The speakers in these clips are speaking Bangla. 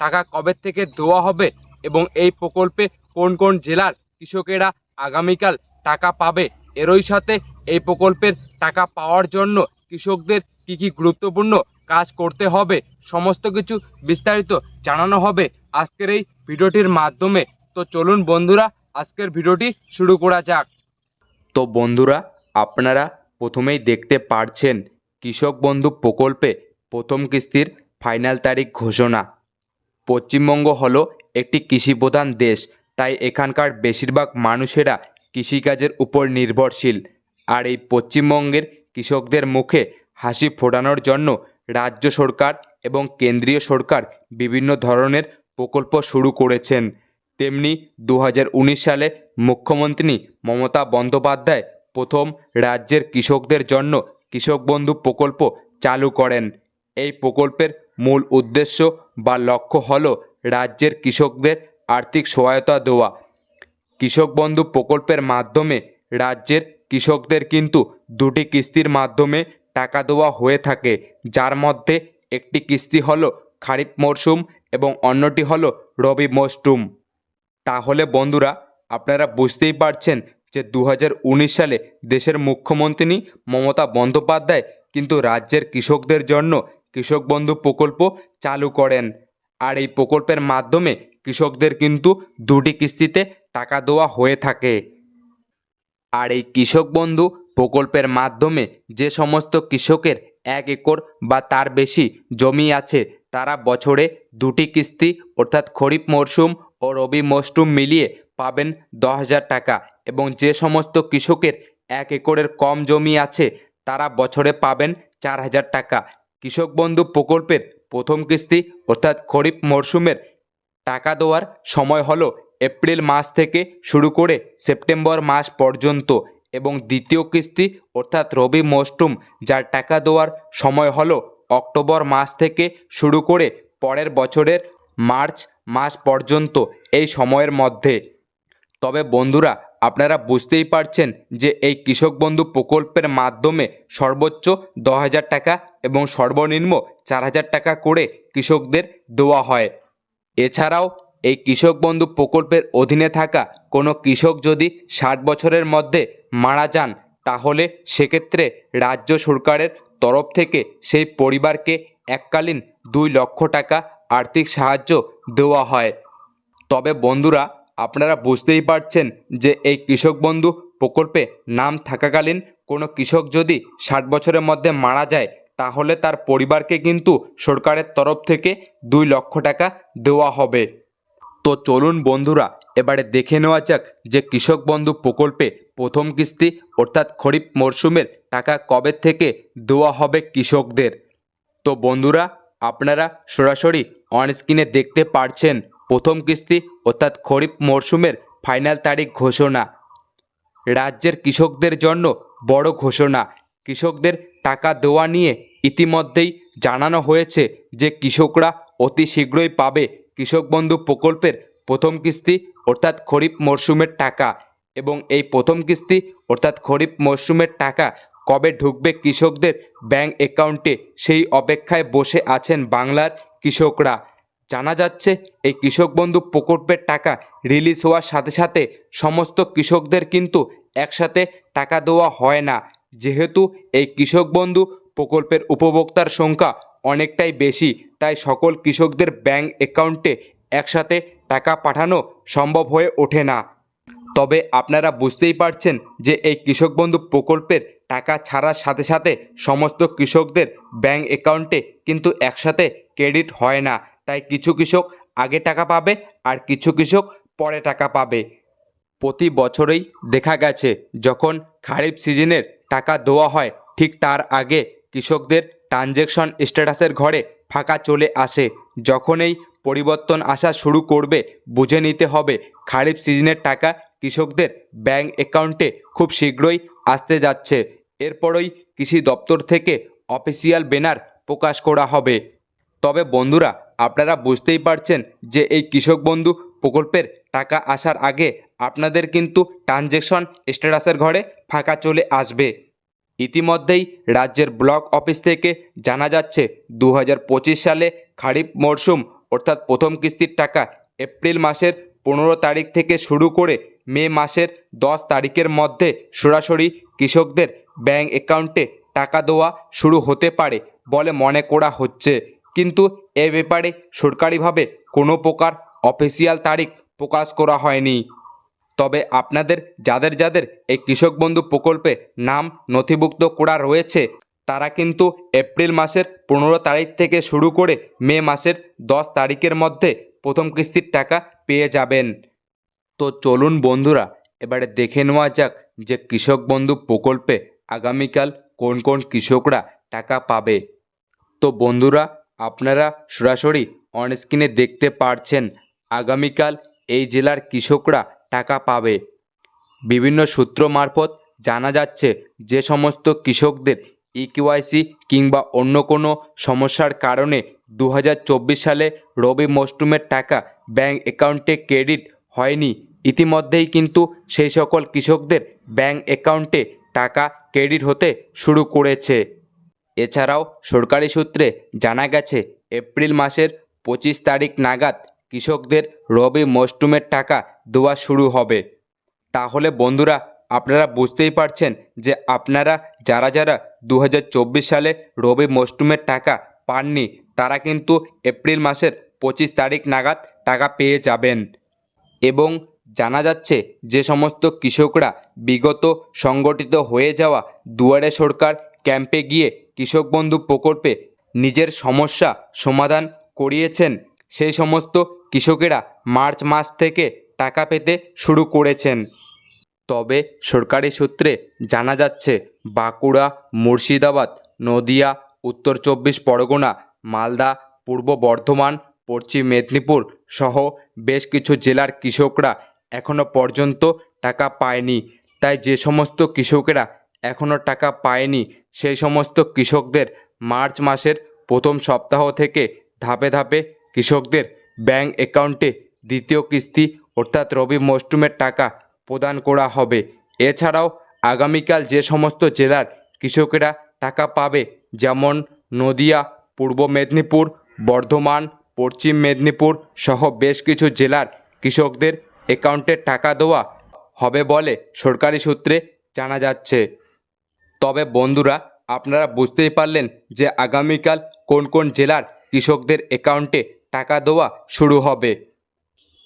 টাকা কবে থেকে দেওয়া হবে এবং এই প্রকল্পে কোন কোন জেলার কৃষকেরা আগামীকাল টাকা পাবে? এরই সাথে এই প্রকল্পের টাকা পাওয়ার জন্য কৃষকদের কি কি গুরুত্বপূর্ণ কাজ করতে হবে সমস্ত কিছু বিস্তারিত জানানো হবে আজকের এই ভিডিওটির মাধ্যমে। তো চলুন বন্ধুরা, আজকের ভিডিওটি শুরু করা যাক। তো বন্ধুরা, আপনারা প্রথমেই দেখতে পারছেন কৃষক বন্ধু প্রকল্পে প্রথম কিস্তির ফাইনাল তারিখ ঘোষণা। পশ্চিমবঙ্গ হলো একটি কৃষিপ্রধান দেশ, তাই এখানকার বেশিরভাগ মানুষেরা কৃষিকাজের উপর নির্ভরশীল। আর এই পশ্চিমবঙ্গের কৃষকদের মুখে হাসি ফোটানোর জন্য রাজ্য সরকার এবং কেন্দ্রীয় সরকার বিভিন্ন ধরনের প্রকল্প শুরু করেছেন। তেমনি দু হাজার উনিশ সালে মুখ্যমন্ত্রী মমতা বন্দ্যোপাধ্যায় প্রথম রাজ্যের কৃষকদের জন্য কৃষক বন্ধু প্রকল্প চালু করেন। এই প্রকল্পের মূল উদ্দেশ্য বা লক্ষ্য হল রাজ্যের কৃষকদের আর্থিক সহায়তা দেওয়া। কৃষক বন্ধু প্রকল্পের মাধ্যমে রাজ্যের কৃষকদের কিন্তু দুটি কিস্তির মাধ্যমে টাকা দেওয়া হয়ে থাকে। যার মধ্যে একটি কিস্তি হল খারিফ মরশুম এবং অন্যটি হল রবি মরশুম তাহলে বন্ধুরা, আপনারা বুঝতেই পারছেন যে দু হাজার উনিশ সালে দেশের মুখ্যমন্ত্রী মমতা বন্দ্যোপাধ্যায় কিন্তু রাজ্যের কৃষকদের জন্য কৃষক বন্ধু প্রকল্প চালু করেন। আর এই প্রকল্পের মাধ্যমে কৃষকদের কিন্তু দুটি কিস্তিতে টাকা দেওয়া হয়ে থাকে। আর এই কৃষক বন্ধু প্রকল্পের মাধ্যমে যে সমস্ত কৃষকের এক একর বা তার বেশি জমি আছে, তারা বছরে দুটি কিস্তি, অর্থাৎ খরিফ মরশুম ও রবি মরশুম মিলিয়ে পাবেন দশ হাজার টাকা। এবং যে সমস্ত কৃষকের এক একরের কম জমি আছে, তারা বছরে পাবেন চার হাজার টাকা। কৃষক বন্ধু প্রকল্পের প্রথম কিস্তি, অর্থাৎ খরিফ মরশুমের টাকা দেওয়ার সময় হলো এপ্রিল মাস থেকে শুরু করে সেপ্টেম্বর মাস পর্যন্ত এবং দ্বিতীয় কিস্তি, অর্থাৎ রবি মরশুম, যার টাকা দেওয়ার সময় হলো অক্টোবর মাস থেকে শুরু করে পরের বছরের মার্চ মাস পর্যন্ত এই সময়ের মধ্যে। তবে বন্ধুরা আপনারা বুঝতেই পারছেন যে এই কৃষক বন্ধু প্রকল্পের মাধ্যমে সর্বোচ্চ দশ হাজার টাকা এবং সর্বনিম্ন চার হাজার টাকা করে কৃষকদের দেওয়া হয়। এছাড়াও এই কৃষক বন্ধু প্রকল্পের অধীনে থাকা কোনো কৃষক যদি ষাট বছরের মধ্যে মারা যান, তাহলে সেক্ষেত্রে রাজ্য সরকারের তরফ থেকে সেই পরিবারকে এককালীন দুই লক্ষ টাকা আর্থিক সাহায্য দেওয়া হয়। তবে বন্ধুরা আপনারা বুঝতেই পারছেন যে এই কৃষক বন্ধু প্রকল্পে নাম থাকাকালীন কোনো কৃষক যদি ষাট বছরের মধ্যে মারা যায়, তাহলে তার পরিবারকে কিন্তু সরকারের তরফ থেকে দুই লক্ষ টাকা দেওয়া হবে। তো চলুন বন্ধুরা, এবারে দেখে নেওয়া যাক যে কৃষক বন্ধু প্রকল্পে প্রথম কিস্তি অর্থাৎ খরিফ মরশুমের টাকা কবে থেকে দেওয়া হবে কৃষকদের। তো বন্ধুরা, আপনারা সরাসরি অন স্ক্রিনে দেখতে পারছেন প্রথম কিস্তি অর্থাৎ খরিফ মরশুমের ফাইনাল তারিখ ঘোষণা। রাজ্যের কৃষকদের জন্য বড় ঘোষণা। কৃষকদের টাকা দেওয়া নিয়ে ইতিমধ্যেই জানানো হয়েছে যে কৃষকরা অতি শীঘ্রই পাবে কৃষক বন্ধু প্রকল্পের প্রথম কিস্তি অর্থাৎ খরিফ মরশুমের টাকা এবং এই প্রথম কিস্তি অর্থাৎ খরিফ মরশুমের টাকা কবে ঢুকবে কৃষকদের ব্যাংক অ্যাকাউন্টে সেই অপেক্ষায় বসে আছেন বাংলার কৃষকরা। জানা যাচ্ছে, এই কৃষক বন্ধু প্রকল্পের টাকা রিলিজ হওয়ার সাথে সাথে সমস্ত কৃষকদের কিন্তু একসাথে টাকা দেওয়া হয় না। যেহেতু এই কৃষক বন্ধু প্রকল্পের উপভোক্তার সংখ্যা অনেকটাই বেশি, তাই সকল কৃষকদের ব্যাংক অ্যাকাউন্টে একসাথে টাকা পাঠানো সম্ভব হয়ে ওঠে না। তবে আপনারা বুঝতেই পারছেন যে এই কৃষক বন্ধু প্রকল্পের টাকা ছাড়ার সাথে সাথে সমস্ত কৃষকদের ব্যাংক অ্যাকাউন্টে কিন্তু একসাথে ক্রেডিট হয় না। তাই কিছু কৃষক আগে টাকা পাবে আর কিছু কৃষক পরে টাকা পাবে। প্রতি বছরেই দেখা গেছে, যখন খারিফ সিজনের টাকা দেওয়া হয়, ঠিক তার আগে কৃষকদের ট্রানজ্যাকশন স্ট্যাটাসের ঘরে ফাঁকা চলে আসে। যখন এই পরিবর্তন আসা শুরু করবে, বুঝে নিতে হবে খারিফ সিজনের টাকা কৃষকদের ব্যাংক অ্যাকাউন্টে খুব শীঘ্রই আসতে যাচ্ছে। এরপরই কৃষি দপ্তর থেকে অফিসিয়াল ব্যানার প্রকাশ করা হবে। তবে বন্ধুরা আপনারা বুঝতেই পারছেন যে এই কৃষক বন্ধু প্রকল্পের টাকা আসার আগে আপনাদের কিন্তু ট্রানজ্যাকশন স্ট্যাটাসের ঘরে ফাঁকা চলে আসবে। ইতিমধ্যেই রাজ্যের ব্লক অফিস থেকে জানা যাচ্ছে দু হাজার পঁচিশ সালে খারিফ মরশুম অর্থাৎ প্রথম কিস্তির টাকা এপ্রিল মাসের পনেরো তারিখ থেকে শুরু করে মে মাসের দশ তারিখের মধ্যে সরাসরি কৃষকদের ব্যাংক অ্যাকাউন্টে টাকা দেওয়া শুরু হতে পারে বলে মনে করা হচ্ছে। কিন্তু এ ব্যাপারে সরকারিভাবে কোনো প্রকার অফিসিয়াল তারিখ প্রকাশ করা হয়নি। তবে আপনাদের যাদের যাদের এই কৃষক বন্ধু প্রকল্পে নাম নথিভুক্ত করা রয়েছে, তারা কিন্তু এপ্রিল মাসের পনেরো তারিখ থেকে শুরু করে মে মাসের দশ তারিখের মধ্যে প্রথম কিস্তির টাকা পেয়ে যাবেন। তো চলুন বন্ধুরা, এবারে দেখে নেওয়া যাক যে কৃষক বন্ধু প্রকল্পে আগামীকাল কোন কোন কৃষকরা টাকা পাবে। তো বন্ধুরা আপনারা সরাসরি অনস্ক্রিনে দেখতে পারছেন আগামীকাল এই জেলার কৃষকরা টাকা পাবে। বিভিন্ন সূত্র মারফত জানা যাচ্ছে যে সমস্ত কৃষকদের ইকিউআইসি কিংবা অন্য কোনো সমস্যার কারণে দু হাজার চব্বিশ সালে রবি মরশুমের টাকা ব্যাংক অ্যাকাউন্টে ক্রেডিট হয়নি। ইতিমধ্যেই কিন্তু সেই সকল কৃষকদের ব্যাংক অ্যাকাউন্টে টাকা ক্রেডিট হতে শুরু করেছে। এছাড়াও সরকারি সূত্রে জানা গেছে, এপ্রিল মাসের পঁচিশ তারিখ নাগাদ কৃষকদের রবি মরশুমের টাকা দেওয়া শুরু হবে। তাহলে বন্ধুরা, আপনারা বুঝতেই পারছেন যে আপনারা যারা যারা দু হাজার চব্বিশ সালে রবি মরশুমের টাকা পাননি, তারা কিন্তু এপ্রিল মাসের পঁচিশ তারিখ নাগাদ টাকা পেয়ে যাবেন। এবং জানা যাচ্ছে যে সমস্ত কৃষকরা বিগত সংগঠিত হয়ে যাওয়া দুয়ারে সরকার ক্যাম্পে গিয়ে কৃষক বন্ধু প্রকল্পে নিজের সমস্যা সমাধান করিয়েছেন। সেই সমস্ত কৃষকেরা মার্চ মাস থেকে টাকা পেতে শুরু করেছেন। তবে সরকারি সূত্রে জানা যাচ্ছে, বাঁকুড়া, মুর্শিদাবাদ, নদিয়া, উত্তর চব্বিশ পরগনা, মালদা, পূর্ব বর্ধমান, পশ্চিম মেদিনীপুর সহ বেশ কিছু জেলার কৃষকরা এখনও পর্যন্ত টাকা পায়নি। তাই যে সমস্ত কৃষকেরা এখনও টাকা পায়নি সেই সমস্ত কৃষকদের মার্চ মাসের প্রথম সপ্তাহ থেকে ধাপে ধাপে কৃষকদের ব্যাংক অ্যাকাউন্টে দ্বিতীয় কিস্তি অর্থাৎ রবি মরশুমের টাকা প্রদান করা হবে। এছাড়াও আগামীকাল যে সমস্ত জেলার কৃষকেরা টাকা পাবে, যেমন নদিয়া, পূর্ব মেদিনীপুর, বর্ধমান, পশ্চিম মেদিনীপুর সহ বেশ কিছু জেলার কৃষকদের অ্যাকাউন্টে টাকা দেওয়া হবে বলে সরকারি সূত্রে জানা যাচ্ছে। তবে বন্ধুরা, আপনারা বুঝতেই পারলেন যে আগামীকাল কোন কোন জেলার কৃষকদের অ্যাকাউন্টে টাকা দেওয়া শুরু হবে।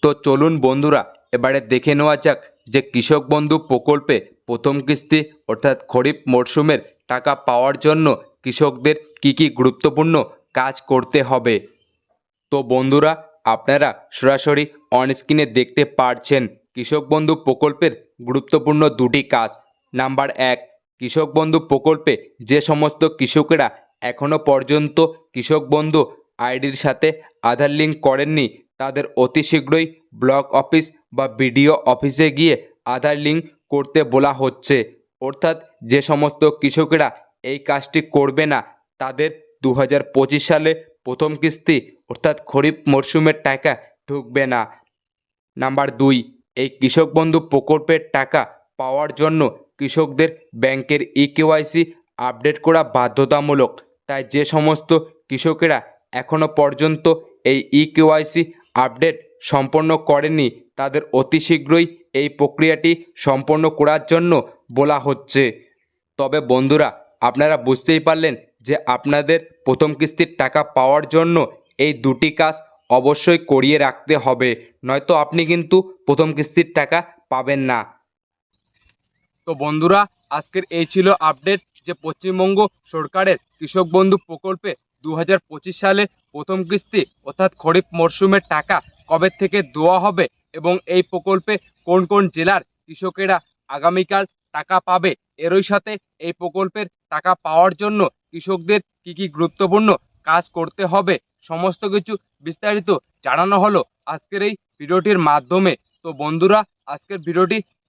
তো চলুন বন্ধুরা, এবারে দেখে নেওয়া যাক যে কৃষক বন্ধু প্রকল্পে প্রথম কিস্তি অর্থাৎ খরিফ মরশুমের টাকা পাওয়ার জন্য কৃষকদের কি কি গুরুত্বপূর্ণ কাজ করতে হবে। তো বন্ধুরা, আপনারা সরাসরি অনস্ক্রিনে দেখতে পারছেন কৃষক বন্ধু প্রকল্পের গুরুত্বপূর্ণ দুটি কাজ। নাম্বার এক কৃষক বন্ধু প্রকল্পে যে সমস্ত কৃষকেরা এখনও পর্যন্ত কৃষক বন্ধু আইডির সাথে আধার লিঙ্ক করেননি, তাদের অতি শীঘ্রই ব্লক অফিস বা বিডিও অফিসে গিয়ে আধার লিঙ্ক করতে বলা হচ্ছে। অর্থাৎ যে সমস্ত কৃষকেরা এই কাজটি করবে না, তাদের দু হাজার পঁচিশ সালে প্রথম কিস্তি, অর্থাৎ খরিফ মরশুমের টাকা ঢুকবে না। নাম্বার দুই, এই কৃষক বন্ধু প্রকল্পের টাকা পাওয়ার জন্য কৃষকদের ব্যাংকের ইকেওয়াইসি আপডেট করা বাধ্যতামূলক। তাই যে সমস্ত কৃষকেরা এখনও পর্যন্ত এই ইকেওয়াইসি আপডেট সম্পন্ন করেনি তাদের অতি শীঘ্রই এই প্রক্রিয়াটি সম্পন্ন করার জন্য বলা হচ্ছে। তবে বন্ধুরা, আপনারা বুঝতেই পারলেন যে আপনাদের প্রথম কিস্তির টাকা পাওয়ার জন্য এই দুটি কাজ অবশ্যই করিয়ে রাখতে হবে, নয়তো আপনি কিন্তু প্রথম কিস্তির টাকা পাবেন না। তো বন্ধুরা, আজকের এই ছিল আপডেট যে পশ্চিমবঙ্গ সরকারের কৃষক বন্ধু প্রকল্পে দু হাজার পঁচিশ সালে প্রথম কিস্তি অর্থাৎ খরিফ মরশুমের টাকা কবে থেকে দেওয়া হবে এবং এই প্রকল্পে কোন কোন জেলার কৃষকেরা আগামীকাল টাকা পাবে, এরই সাথে এই প্রকল্পের টাকা পাওয়ার জন্য কৃষকদের কি কি গুরুত্বপূর্ণ কাজ করতে হবে, সমস্ত কিছু বিস্তারিত জানানো হলো আজকের এই ভিডিওটির মাধ্যমে। তো বন্ধুরা, আজকের ভিডিওটি